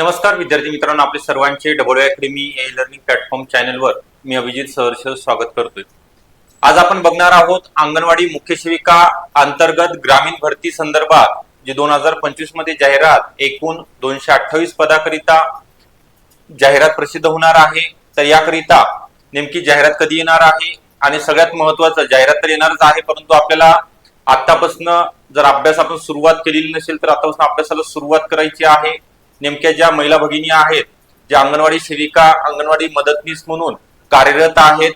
नमस्कार विद्यार्थी मित्रांनो आपले सर्वांचे W academy a learning platform चॅनलवर मी अभिजित सहर्ष स्वागत करतोय. आज आपण बघणार आहोत अंगणवाडी मुख्य सेविका अंतर्गत ग्रामीण भरती संदर्भात जे दोन हजार पंचवीसमध्ये जाहिरात एकूण दोनशे अठ्ठावीस पदाकरिता जाहिरात प्रसिद्ध होणार आहे. तर याकरिता नेमकी जाहिरात कधी येणार आहे आणि सगळ्यात महत्वाचं जाहिरात तर येणारच आहे परंतु आपल्याला आतापासून जर अभ्यास आपण सुरुवात केलेली नसेल तर आतापासून अभ्यासाला सुरुवात करायची आहे. नेमक्या ज्या महिला भगिनी आहेत ज्या अंगणवाडी सेविका अंगणवाडी मदतनीस म्हणून कार्यरत आहेत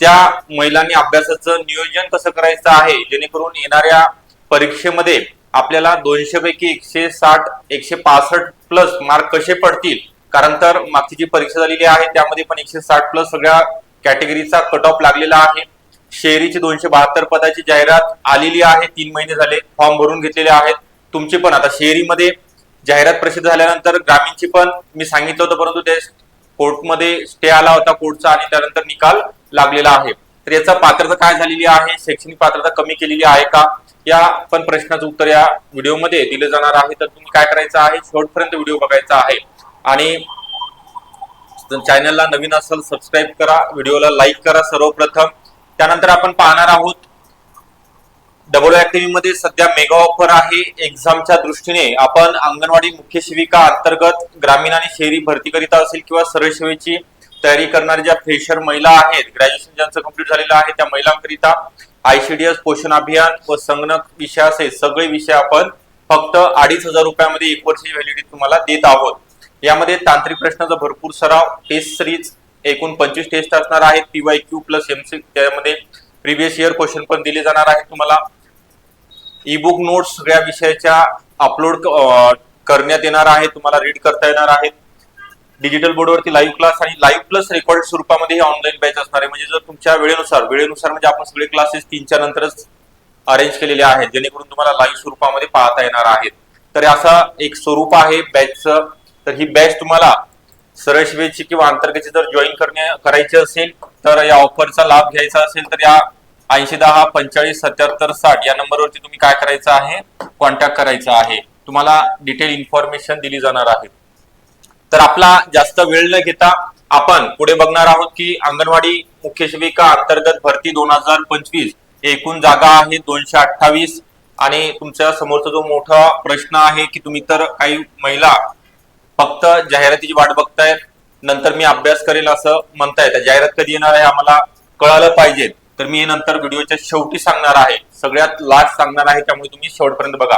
त्या महिलांनी अभ्यासाचं नियोजन कसं करायचं आहे? जेणेकरून येणाऱ्या परीक्षेमध्ये आपल्याला दोनशे पैकी एकशे साठ एकशे पासष्ट प्लस मार्क कसे पडतील? कारण तर मागची जी परीक्षा झालेली आहे त्यामध्ये पण एकशे साठ प्लस सगळ्या कॅटेगरीचा कट ऑफ लागलेला आहे. शेरीची दोनशे बहात्तर पदाची जाहिरात आलेली आहे तीन महिने झाले फॉर्म भरून घेतलेले आहेत. तुमची पण आता शेरीमध्ये जाहिरात प्रसिद्ध झाल्यानंतर ग्रामीणची पण मी सांगितलं होतं परंतु ते कोर्टमध्ये स्टे आला होता कोर्टचा आणि त्यानंतर निकाल लागलेला आहे. तर याचा पात्रता काय झालेली आहे? शैक्षणिक पात्रता कमी केलेली आहे का? या पण प्रश्नाचं उत्तर या व्हिडिओमध्ये दिलं जाणार आहे. तर तुम्ही काय करायचं आहे? शेवटपर्यंत व्हिडिओ बघायचा आहे. आणि चॅनलला नवीन असेल सबस्क्राईब करा. व्हिडिओला लाईक करा सर्वप्रथम. त्यानंतर आपण पाहणार आहोत डबल अकॅडमी मध्ये सध्या मेगा ऑफर आहे. एक्झामच्या दृष्टीने आपण अंगणवाडी मुख्य सेविका अंतर्गत ग्रामीण आणि शहरी भरती करीता असेल किंवा सरळ सेवेची तयारी करणाऱ्या ज्या फ्रेशर महिला आहेत ग्रॅज्युएशन ज्यांचं कंप्लीट झालेलं आहे त्या महिलांकरिता आयसीडीएस पोषण अभियान व संगणक विषय असे सगळे विषय आपण फक्त अडीच हजार रुपयामध्ये एक वर्षाची व्हॅलिडिटी तुम्हाला देत आहोत. यामध्ये तांत्रिक प्रश्नाचा भरपूर सराव टेस्ट सिरीज एकूण पंचवीस टेस्ट असणार आहेत. पीवाय क्यू प्लस एमसी त्यामध्ये प्रिव्हियस इयर क्वेश्चन पण दिले जाणार आहेत तुम्हाला. ई बुक नोट्स सगळ्या विषयाच्या अपलोड करण्यात येणार आहे तुम्हाला रीड करता येणार आहेत डिजिटल बोर्डवरती लाईव्ह क्लास आणि लाईव्ह प्लस रेकॉर्ड स्वरूपामध्ये हे ऑनलाईन बॅच असणार आहे. म्हणजे जर तुमच्या वेळेनुसार वेळेनुसार म्हणजे आपण सगळे क्लासेस तीनच्या नंतरच अरेंज केलेले आहेत जेणेकरून तुम्हाला लाईव्ह स्वरूपामध्ये पाहता येणार आहेत तर असा एक स्वरूप आहे बॅचचं तर ही बॅच तुम्हाला सरळ शिवेची किंवा अंतर्गतची जर जॉईन करणे करायची असेल तर या ऑफरचा लाभ घ्यायचा असेल तर या ऐंशी दहा पंचेचाळीस सत्याहत्तर साठ या नंबरवरती तुम्ही काय करायचं आहे? कॉन्टॅक्ट करायचा आहे. तुम्हाला डिटेल इन्फॉर्मेशन दिली जाणार आहे. तर आपला जास्त वेळ न घेता आपण पुढे बघणार आहोत की अंगणवाडी मुख्य सेविका अंतर्गत भरती दोन हजार पंचवीस एकूण जागा आहे दोनशे अठ्ठावीस. आणि तुमच्या समोरचा जो मोठा प्रश्न आहे की तुम्ही तर काही महिला फक्त जाहिरातीची वाट बघतायत नंतर मी अभ्यास करेल असं म्हणतायत. जाहिरात कधी येणार आहे आम्हाला कळालं पाहिजे. तर मी नंतर व्हिडिओच्या शेवटी सांगणार आहे. सगळ्यात लास्ट सांगणार आहे त्यामुळे तुम्ही शेवटपर्यंत बघा.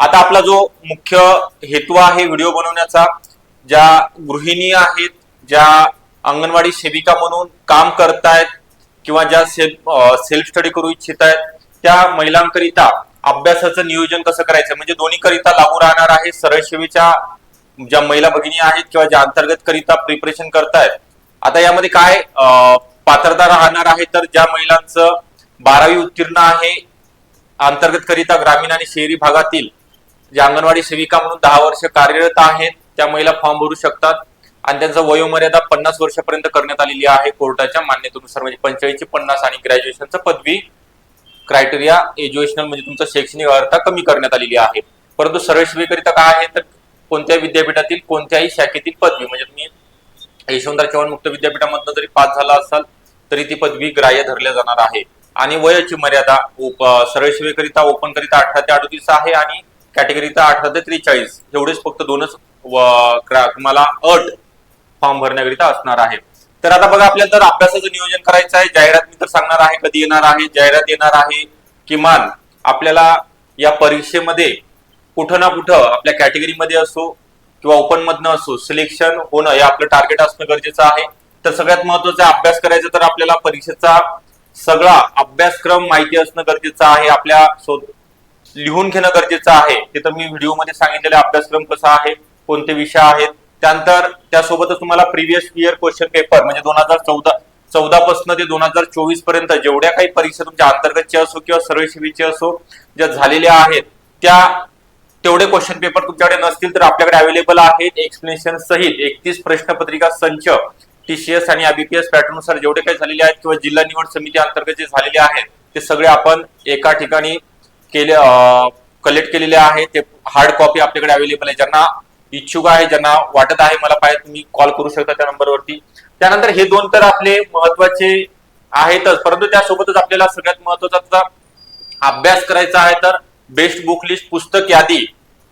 आता आपला जो मुख्य हेतू आहे व्हिडिओ बनवण्याचा ज्या गृहिणी आहेत ज्या अंगणवाडी सेविका म्हणून काम करतायत किंवा ज्या सेल्फ सेल्फ स्टडी करू इच्छित आहेत त्या महिलांकरिता अभ्यासाचं नियोजन कसं करायचं? म्हणजे दोन्ही करिता लागू राहणार आहे सरळ सेवेच्या ज्या महिला भगिनी आहेत किंवा ज्या अंतर्गत करिता प्रिपरेशन करतायत. आता यामध्ये काय पात्रता राहणार आहे तर ज्या महिलांचं बारावी उत्तीर्ण आहे अंतर्गत करिता ग्रामीण आणि शहरी भागातील ज्या अंगणवाडी सेविका म्हणून दहा वर्ष कार्यरत आहेत त्या महिला फॉर्म भरू शकतात. आणि त्यांचं वयोमर्यादा पन्नास वर्षापर्यंत करण्यात आलेली आहे. कोर्टाच्या मान्यतेनुसार म्हणजे पंचेचाळीस पन्नास आणि ग्रॅज्युएशनचं पदवी क्रायटेरिया एज्युकेशनल म्हणजे तुमचं शैक्षणिक अर्हता कमी करण्यात आलेली आहे. परंतु सरळ सेवेकरिता काय आहे तर कोणत्याही विद्यापीठातील कोणत्याही शाखेतील पदवी म्हणजे तुम्ही यशवंतराव चव्हाण मुक्त विद्यापीठामधनं जरी पास झाला असाल तरी ती पदवी ग्राह्य धरल्या जाणार आहे. आणि वयाची मर्यादा उप- सरळ सेवेकरिता ओपन करिता अठरा ते अडतीस आहे आणि कॅटेगरीचा अठरा ते त्रेचाळीस. एवढेच फक्त दोनच तुम्हाला अट फॉर्म भरण्याकरिता असणार आहे. तर आता बघा आपल्याला जर अभ्यासाचं नियोजन करायचं आहे. जाहिरात मी तर सांगणार आहे कधी येणार आहे जाहिरात येणार आहे किमान आपल्याला या परीक्षेमध्ये कुठं ना कुठं आपल्या कॅटेगरीमध्ये असो किंवा ओपन मधनं असो सिलेक्शन होणं हे आपलं टार्गेट असणं गरजेचं आहे. तर सगळ्यात महत्वाचं अभ्यास करायचा तर आपल्याला परीक्षेचा सगळा अभ्यासक्रम माहिती असणं गरजेचं आहे. आपल्या लिहून घेणं गरजेचं आहे. ते तर मी व्हिडिओमध्ये सांगितलेले अभ्यासक्रम कसा आहे कोणते विषय आहेत त्यानंतर त्यासोबतच तुम्हाला प्रिव्हियस इयर क्वेश्चन पेपर म्हणजे दोन हजार चौदा चौदा पासून ते दोन हजार चोवीसपर्यंत जेवढ्या काही परीक्षा तुमच्या अंतर्गतच्या असो किंवा सरळ असो ज्या झालेल्या आहेत त्या तेवढे क्वेश्चन पेपर तुमच्याकडे नसतील तर आपल्याकडे अवेलेबल आहेत. एक्सप्लेनेशन सहित एकतीस प्रश्नपत्रिका संच टीसीएस आणि आबीपीएस पॅटर्ननुसार जेवढे काही झालेले आहेत किंवा जिल्हा निवड समिती अंतर्गत जे झालेले आहेत ते सगळे आपण एका ठिकाणी केले कलेक्ट केलेले आहे. ते हार्ड कॉपी आपल्याकडे अवेलेबल आहे. ज्यांना इच्छुक आहे ज्यांना वाटत आहे मला पाहिजे तुम्ही कॉल करू शकता त्या नंबरवरती त्यानंतर हे दोन तर आपले महत्त्वाचे आहेतच. परंतु त्यासोबतच आपल्याला सगळ्यात महत्त्वाचा अभ्यास करायचा आहे तर बेस्ट बुक लिस्ट पुस्तक यादी.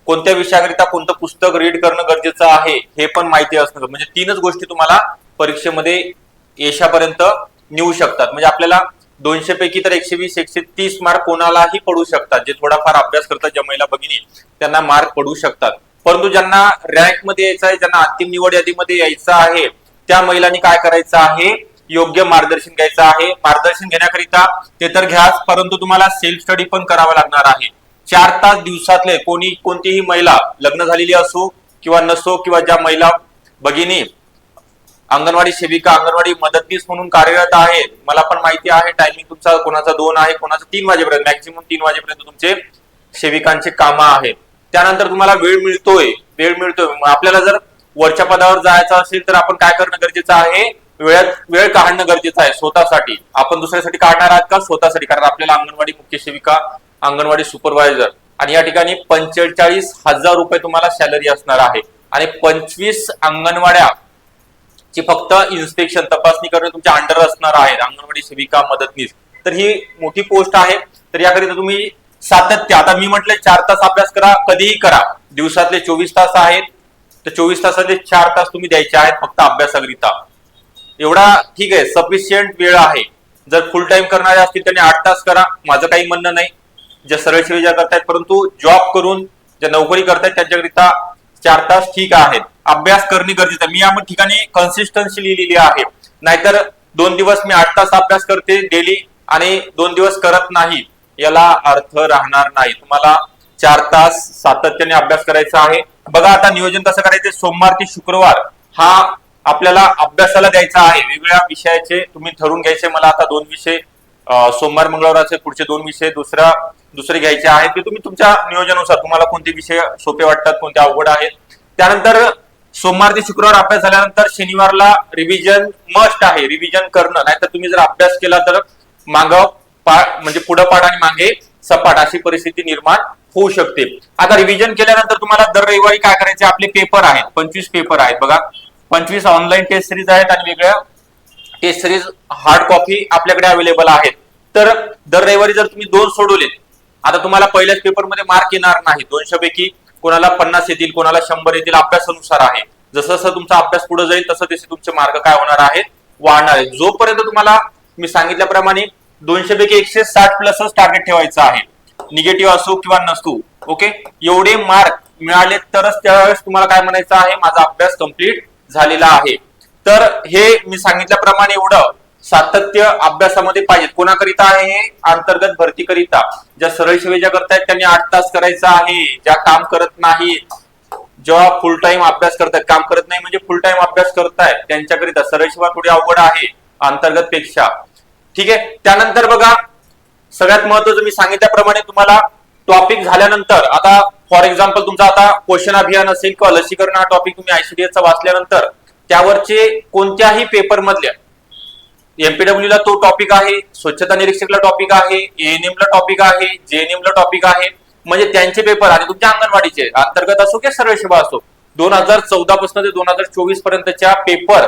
कोणत्या विषयाकरिता कोणतं पुस्तक रीड करणं गरजेचं आहे हे पण माहिती असणं म्हणजे तीनच गोष्टी तुम्हाला परीक्षेमध्ये यशापर्यंत नेऊ शकतात. म्हणजे आपल्याला दोनशे पैकी तर एकशे वीस एकशे तीस मार्क कोणालाही पडू शकतात. जे थोडाफार अभ्यास करतात ज्या महिला भगिनी त्यांना मार्क पडू शकतात. परंतु ज्यांना रँकमध्ये यायचं आहे ज्यांना अंतिम निवड यादीमध्ये यायचं आहे त्या महिलांनी काय करायचं आहे? योग्य मार्गदर्शन घ्यायचं आहे. मार्गदर्शन घेण्याकरिता ते तर घ्याच परंतु तुम्हाला सेल्फ स्टडी पण करावा लागणार आहे. चार तास दिवसातले कोणी कोणतीही महिला लग्न झालेली असो किंवा नसो किंवा ज्या महिला भगिनी अंगणवाडी सेविका अंगणवाडी मदतनीस म्हणून कार्यरत आहे मला पण माहिती आहे टायमिंग तुमचा कोणाचा दोन आहे कोणाचा तीन वाजेपर्यंत मॅक्झिमम तीन वाजेपर्यंत तुमचे सेविकांचे काम आहेत. त्यानंतर तुम्हाला वेळ मिळतोय वेळ मिळतोय. मग आपल्याला जर वरच्या पदावर जायचं असेल तर आपण काय करणं गरजेचं आहे? वेळात वेळ काढणं गरजेचं आहे स्वतःसाठी. आपण दुसऱ्यासाठी काढणार आहात का? स्वतःसाठी. कारण आपल्याला अंगणवाडी मुख्य सेविका अंगणवाडी सुपरवायझर आणि या ठिकाणी पंचेचाळीस हजार रुपये तुम्हाला सॅलरी असणार आहे. आणि पंचवीस अंगणवाड्या जी फक्त इन्स्पेक्शन तपासणी करणे तुमच्या अंडर असणार आहे अंगणवाडी सेविका मदतनीस. तर ही मोठी पोस्ट आहे. तर याकरिता तुम्ही सातत्य आता मी म्हटलं चार तास अभ्यास करा कधीही करा. दिवसातले चोवीस तास आहेत. तर चोवीस तासातले चार तास तुम्ही द्यायचे आहेत फक्त अभ्यासाकरिता. एवढा ठीक आहे सफिशियंट वेळ आहे. जर फुल टाइम करणारे असतील त्यांनी आठ तास करा. माझं काही म्हणणं नाही. ज्या सरळ सेवेच्या करतायत परंतु जॉब करून ज्या नोकरी करतायत त्यांच्याकरिता चार तास ठीक आहेत. अभ्यास करणे गरजेचं मी या ठिकाणी कन्सिस्टन्सी लिहिलेली आहे. नाहीतर दोन दिवस मी आठ तास अभ्यास करते डेली आणि दोन दिवस करत नाही. याला अर्थ राहणार नाही. तुम्हाला चार तास सातत्याने अभ्यास करायचा आहे. बघा आता नियोजन कसं करायचं? सोमवार ते शुक्रवार हा आपल्याला अभ्यासाला द्यायचा आहे. वेगवेगळ्या विषयाचे तुम्ही ठरवून घ्यायचे. मला आता दोन विषय सोमवार मंगळवाराचे पुढचे दोन विषय दुसरा दुसरे घ्यायचे आहेत ते तुम्ही तुमच्या नियोजनानुसार तुम्हाला कोणते विषय सोपे वाटतात कोणते अवघड आहेत. त्यानंतर सोमवार ते शुक्रवार अभ्यास झाल्यानंतर शनिवारला रिव्हिजन मस्ट आहे रिव्हिजन करणं. नाहीतर तुम्ही जर अभ्यास केला तर माग पाठ म्हणजे पुढं पाठ आणि मागे सपाट अशी परिस्थिती निर्माण होऊ शकते. आता रिव्हिजन केल्यानंतर तुम्हाला दर रविवारी काय करायचे आपले पेपर आहेत पंचवीस पेपर आहेत. बघा पंचवीस ऑनलाईन टेस्ट सिरीज आहेत आणि वेगळ्या टेस्ट सिरीज हार्ड कॉपी आपल्याकडे अवेलेबल आहेत. तर दर रविवारी जर तुम्ही दोन सोडवले आता तुम्हाला पहिल्याच पेपरमध्ये मार्क येणार नाही. दोनशे पैकी कोणाला पन्नास येतील कोणाला शंभर येतील अभ्यासानुसार आहे. जसं जसं तुमचा अभ्यास पुढे जाईल तसं तसे तुमचे मार्क काय होणार आहेत? वाढणार आहेत. जोपर्यंत तुम्हाला मी सांगितल्याप्रमाणे दोनशे पैकी एकशे साठ प्लसच टार्गेट ठेवायचं आहे निगेटिव्ह असो किंवा नसतो ओके एवढे मार्क मिळाले तरच त्यावेळेस तुम्हाला काय म्हणायचं आहे? माझा अभ्यास कंप्लीट झालेला आहे. तर हे मी सांगितल्याप्रमाणे एवढं सातत्य अभ्यासामध्ये पाहिजे कोणाकरिता आहे हे? अंतर्गत भरतीकरिता. ज्या सरळ सेवेच्या करतायत त्यांनी आठ तास करायचा आहे. ज्या काम करत नाही जेव्हा फुल टाइम अभ्यास करतायत काम करत नाही म्हणजे फुल टाइम अभ्यास करतायत त्यांच्याकरिता सरळ सेवा थोडी अवघड आहे अंतर्गत पेक्षा ठीक आहे? त्यानंतर बघा सगळ्यात महत्वाचं मी सांगितल्याप्रमाणे तुम्हाला टॉपिक झाल्यानंतर आता फॉर एक्झाम्पल तुमचा आता पोषण अभियान असेल किंवा लसीकरण हा टॉपिक तुम्ही आयसीडीएसचा वाचल्यानंतर त्यावरचे कोणत्याही पेपर मधल्या एमपीडब्ल्यू ला तो टॉपिक आहे स्वच्छता निरीक्षकला टॉपिक आहे एएनएम ला टॉपिक आहे जेएनएम ला टॉपिक आहे. म्हणजे त्यांचे पेपर आणि तुमच्या अंगणवाडीचे अंतर्गत असो किंवा सर्व असो दोन हजार चौदा पासून ते दोन हजार चोवीस पर्यंतच्या पेपर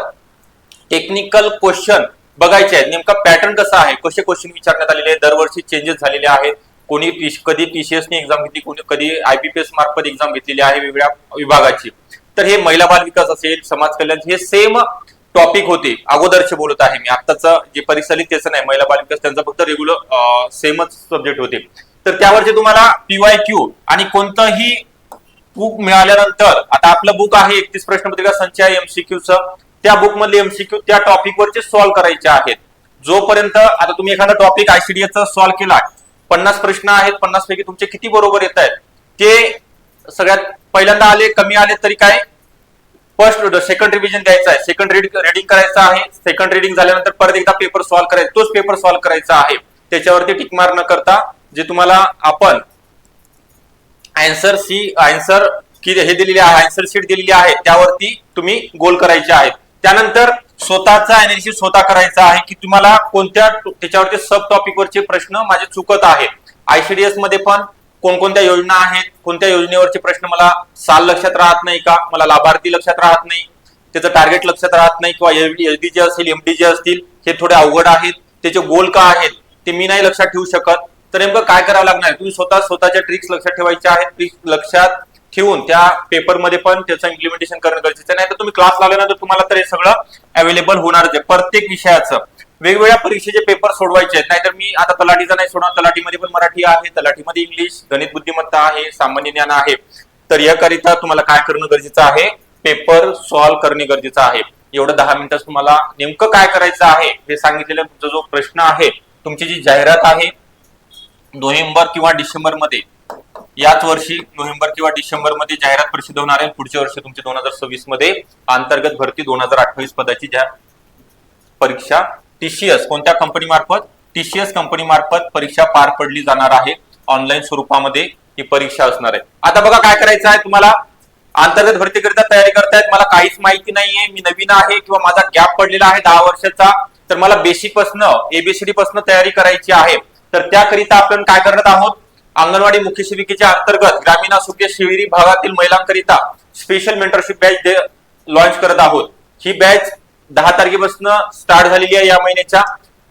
टेक्निकल क्वेश्चन बघायचे आहेत. नेमका पॅटर्न कसा आहे? कसे क्वेश्चन विचारण्यात आलेले आहेत? दरवर्षी चेंजेस झालेले आहेत. कोणी कधी टीसीएस ने एक्झाम घेतली कोणी कधी आयपीपीएस मार्फत एक्झाम घेतलेली आहे वेगवेगळ्या विभागाची. तर हे महिला बाल विकास असेल समाज कल्याण हे सेम टॉपिक होते. अगोदरचे बोलत आहे मी. आत्ताच जे परीक्षा त्याचं नाही महिला बालिका त्यांचा फक्त रेग्युलर सेमच सब्जेक्ट होते. तर त्यावरचे तुम्हाला पीवाय क्यू आणि कोणतंही बुक मिळाल्यानंतर आता आपलं बुक आहे एकतीस प्रश्नपत्रिका संच आहे एमसीक्यूचं त्या बुक मधले एमसीक्यू त्या टॉपिकवरचे सॉल्व्ह करायचे आहेत. जोपर्यंत आता तुम्ही एखादा टॉपिक आयसीडीएस सॉल्व्ह केला पन्नास प्रश्न आहेत पन्नास पैकी तुमचे किती बरोबर येत आहेत ते सगळ्यात पहिल्यांदा आले कमी आले तरी काय? फर्स्ट सेकंड रिव्हिजन द्यायचं आहे. सेकंड रिडिंग करायचं आहे. सेकंड रिडिंग झाल्यानंतर परत एकदा पेपर सॉल्व्ह करायचा. तोच पेपर सॉल्व्ह करायचा आहे. त्याच्यावरती टिकमार न करता जे तुम्हाला आपण अँसर सी अँसर की हे दिलेली आहे अँसर शीट दिलेली आहे त्यावरती तुम्ही गोल करायचे आहेत. त्यानंतर स्वतःचा अनालिसिस स्वतः करायचा आहे की तुम्हाला कोणत्या त्याच्यावरती सब टॉपिक वरचे प्रश्न माझे चुकत आहे आयसीडीएसमध्ये पण कोणकोणत्या योजना आहेत कोणत्या योजनेवरचे प्रश्न मला साल लक्षात राहत नाही का मला लाभार्थी लक्षात राहत नाही त्याचं टार्गेट लक्षात राहत नाही किंवा एलडी जे असेल एमडी जे असतील हे थोडे अवघड आहेत त्याचे गोल का आहेत ते मी नाही लक्षात ठेवू शकत. तर नेमकं काय करावं लागणार? तुम्ही स्वतः स्वतःच्या ट्रिक्स लक्षात ठेवायच्या आहेत ट्रिक्स लक्षात ठेवून त्या पेपरमध्ये पण त्याचं इम्प्लिमेंटेशन करणं गरजेचं नाही तर तुम्ही क्लास लावल्यानंतर तुम्हाला तर हे सगळं अवेलेबल होणारच आहे. प्रत्येक विषयाचं. वेगवेगळ्या परीक्षेचे पेपर सोडवायचे आहेत. नाहीतर मी आता तलाठीचा नाही सोडणार. तलाठीमध्ये पण मराठी आहे. तलाठीमध्ये इंग्लिश गणित बुद्धिमत्ता आहे सामान्य ज्ञान आहे. तर याकरिता तुम्हाला काय करणं गरजेचं आहे? पेपर सॉल्व्ह करणे गरजेचं आहे. एवढं दहा मिनिटात तुम्हाला नेमकं काय करायचं आहे हे सांगितलेला तुमचा जो प्रश्न आहे तुमची जी जाहिरात आहे नोव्हेंबर किंवा डिसेंबरमध्ये याच वर्षी नोव्हेंबर किंवा डिसेंबरमध्ये जाहिरात प्रसिद्ध होणार आहे. पुढच्या वर्षी तुमची दोन हजार सव्वीसमध्ये अंतर्गत भरती दोन हजार अठ्ठावीस पदाची ज्या परीक्षा टीसीएस कोणत्या कंपनी मार्फत? टीसीएस कंपनी मार्फत परीक्षा पार पडली जाणार आहे. ऑनलाईन स्वरूपामध्ये ही परीक्षा असणार आहे. आता बघा काय करायचं आहे तुम्हाला. अंतर्गत भरतीकरिता तयारी करतायत. मला काहीच माहिती नाहीये. मी नवीन आहे किंवा माझा गॅप पडलेला आहे दहा वर्षाचा. तर मला बेसिकपासनं एबीसीडी पासनं तयारी करायची आहे. तर त्याकरिता आपण काय करत आहोत? अंगणवाडी मुख्य सेविकेच्या अंतर्गत ग्रामीण असो शिविरी भागातील महिलांकरिता स्पेशल मेंटरशिप बॅच लॉन्च करत आहोत. ही बॅच दहा तारखेपासून स्टार्ट झालेली आहे या महिन्याच्या.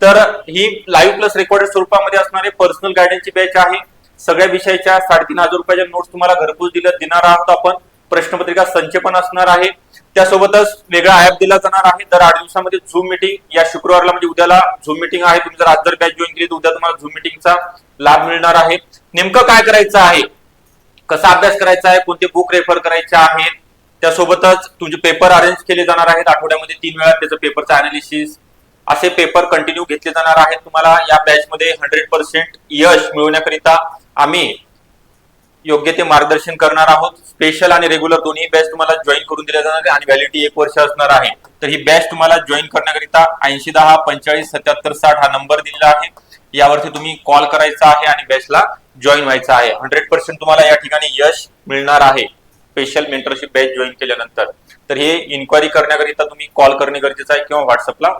तर ही लाईव्ह प्लस रेकॉर्डेड स्वरूपामध्ये असणारे पर्सनल गायडन्सची बॅच आहे. सगळ्या विषयाच्या साडेतीन हजार रुपयाच्या नोट्स तुम्हाला घरपोच दिल्या देणार आहोत आपण. प्रश्नपत्रिका संच पण असणार आहे. त्यासोबतच वेगळा ऍप दिला जाणार आहे. दर आठ दिवसामध्ये झूम मिटिंग या शुक्रवारला म्हणजे उद्याला झूम मिटिंग आहे. तुम्ही जर आज जर बॅच जॉईन केली तर उद्या तुम्हाला झूम मिटिंगचा लाभ मिळणार आहे. नेमकं काय करायचं आहे? कसा अभ्यास करायचा आहे? कोणते बुक रेफर करायचे आहेत? त्यासोबतच तुमचे पेपर अरेंज केले जाणार आहेत. आठवड्यामध्ये तीन वेळा त्याचं पेपरचं अनालिसिस असे पेपर कंटिन्यू घेतले जाणार आहेत तुम्हाला. या बॅचमध्ये हंड्रेड पर्सेंट यश मिळवण्याकरिता आम्ही योग्य ते मार्गदर्शन करणार आहोत. स्पेशल आणि रेग्युलर दोन्ही बॅच तुम्हाला जॉईन करून दिल्या जाणार आहे आणि व्हॅलिडिटी एक वर्ष असणार आहे. तर ही बॅच तुम्हाला जॉईन करण्याकरिता ऐंशी दहा पंचेचाळीस सत्याहत्तर साठ हा नंबर दिलेला आहे. यावरती तुम्ही कॉल करायचा आहे आणि बॅचला जॉईन व्हायचं आहे. हंड्रेड पर्सेंट तुम्हाला या ठिकाणी यश मिळणार आहे. स्पेशल मेंटरशिप बॅच जॉईन केल्यानंतर तर हे इन्क्वायरी करण्याकरिता तुम्ही कॉल करणे गरजेचं आहे किंवा व्हॉट्सअपला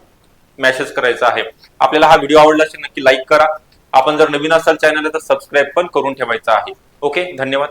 मेसेज करायचा आहे. आपल्याला हा व्हिडिओ आवडला असेल नक्की लाईक करा. आपण जर नवीन असाल चॅनलला तर सबस्क्राईब पण करून ठेवायचा आहे. ओके धन्यवाद.